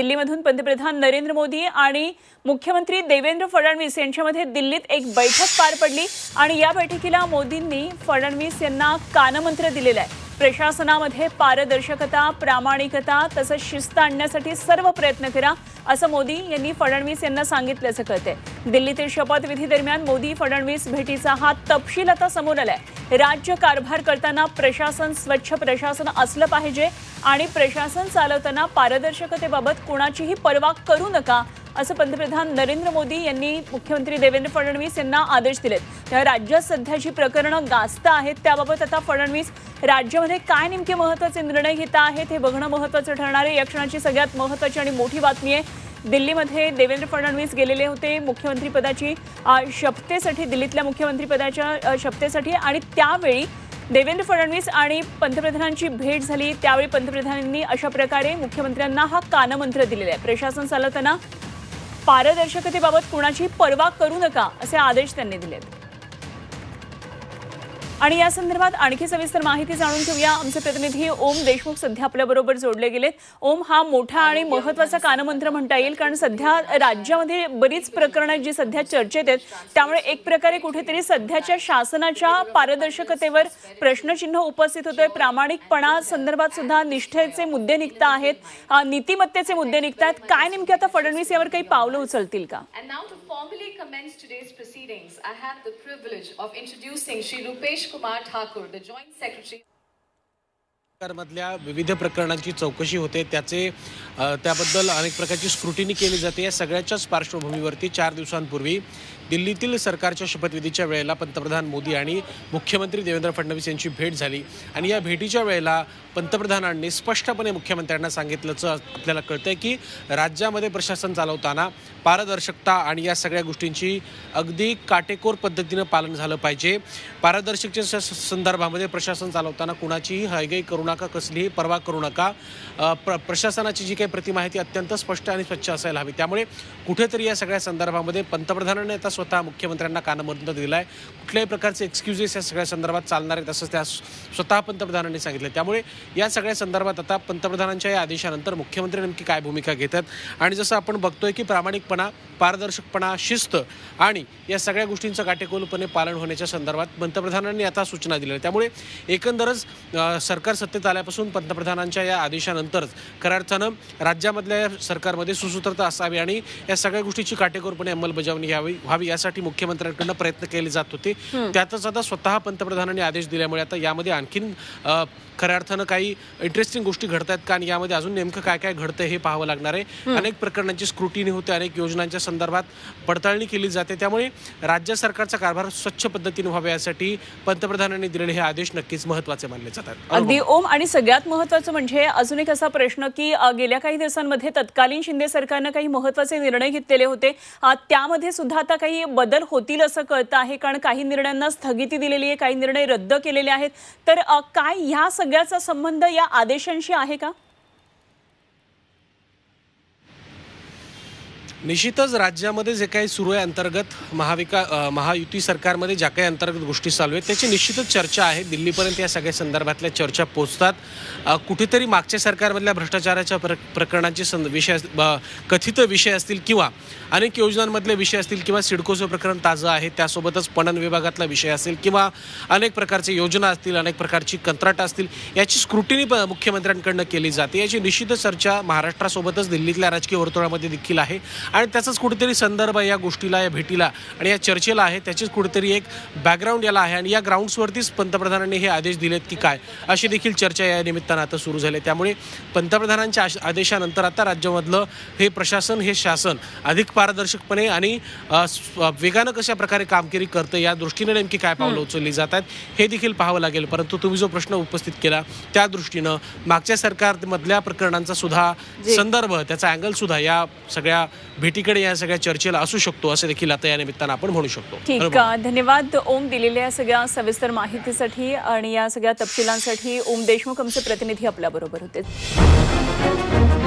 दिल्लीमधून पंतप्रधान नरेंद्र मोदी आणि मुख्यमंत्री देवेंद्र फडणवीस यांच्यामध्ये दिल्लीत एक बैठक पार पडली आणि या बैठकीला मोदींनी फडणवीस यांना कानमंत्र दिलेला आहे. प्रशासनामध्ये पारदर्शकता प्रामाणिकता तसंच शिस्त आणण्यासाठी सर्व प्रयत्न करा असं मोदी यांनी फडणवीस यांना सांगितल्याचं कळतंय. दिल्लीतील शपथविधी दरम्यान मोदी फडणवीस भेटीचा हा तपशील आता समोर आलाय. राज्य कारभार करताना प्रशासन स्वच्छ प्रशासन असलं पाहिजे आणि प्रशासन चालवताना पारदर्शकतेबाबत कुणाचीही पर्वा करू नका असं पंतप्रधान नरेंद्र मोदी यांनी मुख्यमंत्री देवेंद्र फडणवीस यांना आदेश दिलेत. तेव्हा राज्यात सध्या जी प्रकरणं गाजत आहेत त्याबाबत आता फडणवीस राज्यामध्ये काय नेमके महत्त्वाचे निर्णय घेत आहेत हे बघणं महत्वाचं ठरणार आहे. या क्षणाची सगळ्यात महत्वाची आणि मोठी बातमी आहे दिल्लीमध्ये देवेंद्र फडणवीस गेलेले होते मुख्यमंत्रीपदाची शपथेसाठी दिल्लीतल्या मुख्यमंत्रीपदाच्या शपथेसाठी आणि त्यावेळी देवेंद्र फडणवीस आणि पंतप्रधानांची भेट झाली. त्यावेळी पंतप्रधानांनी अशा प्रकारे मुख्यमंत्र्यांना हा कानमंत्र दिलेला आहे. प्रशासन चालवताना पारदर्शकतेबाबत कुणाची पर्वा करू नका असे आदेश त्यांनी दिलेत. आणि या संदर्भात आणखी सविस्तर माहिती जाणून घेऊया. आमचे प्रतिनिधी ओम देशमुख सध्या आपल्याबरोबर जोडले गेलेत. ओम हा मोठा आणि महत्त्वाचा कानमंत्र म्हणता येईल कारण सध्या राज्यामध्ये बरीच प्रकरणं जी सध्या चर्चेत आहेत त्यामुळे एक प्रकारे कुठेतरी सध्याच्या शासनाच्या पारदर्शकतेवर प्रश्नचिन्ह उपस्थित होतोय. प्रामाणिकपणा संदर्भात सुद्धा निष्ठेचे मुद्दे निघत आहेत नीतिमत्तेचे मुद्दे निघतात काय नेमके आता फडणवीस यावर काही पावलं उचलतील का? And now to formally commence today's proceedings, I have the privilege of introducing Shri Rupesh Kumar Thakur, the Joint Secretary. सरकारमधल्या विविध प्रकरणांची चौकशी होते त्याचे त्याबद्दल अनेक प्रकारची स्क्रुटिनी केली जाते या सगळ्याच्याच पार्श्वभूमीवरती चार दिवसांपूर्वी दिल्लीतील सरकारच्या शपथविधीच्या वेळेला पंतप्रधान मोदी आणि मुख्यमंत्री देवेंद्र फडणवीस यांची भेट झाली. आणि या भेटीच्या वेळेला पंतप्रधानांनी स्पष्टपणे मुख्यमंत्र्यांना सांगितल्याचं आपल्याला कळतंय की राज्यामध्ये प्रशासन चालवताना पारदर्शकता आणि या सगळ्या गोष्टींची अगदी काटेकोर पद्धतीनं पालन झालं पाहिजे. पारदर्शकतेच्या संदर्भामध्ये प्रशासन चालवताना कुणाचीही हयगई करू नका कसलीही पर्वा करू नका. प्र प्रशासनाची जी काही प्रतिमा आहे ती अत्यंत स्पष्ट आणि स्वच्छ असायला हवी. त्यामुळे कुठेतरी या सगळ्या संदर्भामध्ये पंतप्रधानांनी आता स्वतः मुख्यमंत्र्यांना कानमंत्र दिला आहे कुठल्याही प्रकारचे एक्सक्युजेस या सगळ्या संदर्भात चालणार आहेत असं त्या स्वतः पंतप्रधानांनी सांगितलं. त्यामुळे या सगळ्या संदर्भात आता पंतप्रधानांच्या या आदेशानंतर मुख्यमंत्री नेमकी काय भूमिका घेतात आणि जसं आपण बघतोय की प्रामाणिकपणा पारदर्शकपणा शिस्त आणि या सगळ्या गोष्टींचं काटेकोरपणे पालन होण्याच्या संदर्भात पंतप्रधानांनी आता सूचना दिल्या त्यामुळे एकंदरच सरकार सत्तेत आल्यापासून पंतप्रधानांच्या या आदेशानंतरच खऱ्या अर्थानं राज्यामधल्या सरकारमध्ये सुसूत्रता असावी आणि या सगळ्या गोष्टीची काटेकोरपणे अंमलबजावणी यावी व्हावी. यासाठी मुख्यमंत्र्यांकडनं प्रयत्न केले जात होते. त्यातच आता स्वतः पंतप्रधानांनी आदेश दिल्यामुळे आता यामध्ये आणखीन खऱ्या अर्थानं काही इंटरेस्टिंग गोष्टी घडत आहेत का आणि यामध्ये अजून नेमकं काय काय घडतंय हे पाहावं लागणार आहे. अनेक प्रकरणांची स्क्रुटिनी होते अनेक योजनांच्या संदर्भात पडताळणी केली जाते. त्यामुळे राज्य सरकारचा कारभार स्वच्छ पद्धतीने व्हावा यासाठी पंतप्रधानांनी दिलेले हे आदेश नक्कीच महत्त्वाचे मानले जातात. अगदी. ओम आणि सगळ्यात महत्वाचं म्हणजे अजून एक असा प्रश्न की गेल्या काही दिवसांमध्ये तत्कालीन शिंदे सरकारनं काही महत्त्वाचे निर्णय घेतलेले होते. त्यामध्ये सुद्धा आता काही बदल होतील असं कळतं आहे कारण काही निर्णयांना स्थगिती दिलेली आहे काही निर्णय रद्द केलेले आहेत. तर काय ह्या सगळ्याचा संबंध या आदेशांशी आहे का? निश्चितच राज्यामध्ये जे काही सुरू आहे अंतर्गत महाविका महायुती सरकारमध्ये ज्या काही अंतर्गत गोष्टी चालू आहेत त्याची निश्चितच चर्चा आहे. दिल्लीपर्यंत या सगळ्या संदर्भातल्या चर्चा पोचतात कुठेतरी मागच्या सरकारमधल्या भ्रष्टाचाराच्या प्र प्रकरणांचे संद विषय अस- ब- कथित विषय असतील किंवा अनेक योजनांमधले विषय असतील किंवा सिडकोचं प्रकरण ताजं आहे त्यासोबतच पणन विभागातला विषय असेल किंवा अनेक प्रकारचे योजना असतील अनेक प्रकारची कंत्राटं असतील याची स्क्रुटिनी मुख्यमंत्र्यांकडनं केली जाते. याची निश्चितच चर्चा महाराष्ट्रासोबतच दिल्लीतल्या राजकीय वर्तुळामध्ये देखील आहे. आणि त्याचाच कुठेतरी संदर्भ या गोष्टीला या भेटीला आणि या चर्चेला आहे. त्याचीच कुठेतरी एक बॅकग्राऊंड याला आहे. आणि या ग्राउंड्सवरतीच पंतप्रधानांनी हे आदेश दिलेत की काय? अशी देखील चर्चा या निमित्तानं आता सुरू झाली. त्यामुळे पंतप्रधानांच्या आश- आदेशानंतर आता राज्यामधलं हे प्रशासन हे शासन अधिक पारदर्शकपणे आणि वेगानं कशा प्रकारे कामगिरी करतं या दृष्टीने नेमकी काय पावलं उचलली जातात हे देखील पाहावं लागेल. परंतु तुम्ही जो प्रश्न उपस्थित केला त्या दृष्टीनं मागच्या सरकारमधल्या प्रकरणांचा सुद्धा संदर्भ त्याचा अँगल सुद्धा या सगळ्या भेटीकडे या सगळ्या चर्चेला असू शकतो असं देखील आता या निमित्तानं आपण म्हणू शकतो ठीक. धन्यवाद ओम दिलेल्या या सगळ्या सविस्तर माहितीसाठी आणि या सगळ्या तपशिलांसाठी ओम देशमुख आमचे प्रतिनिधी आपल्या बरोबर होते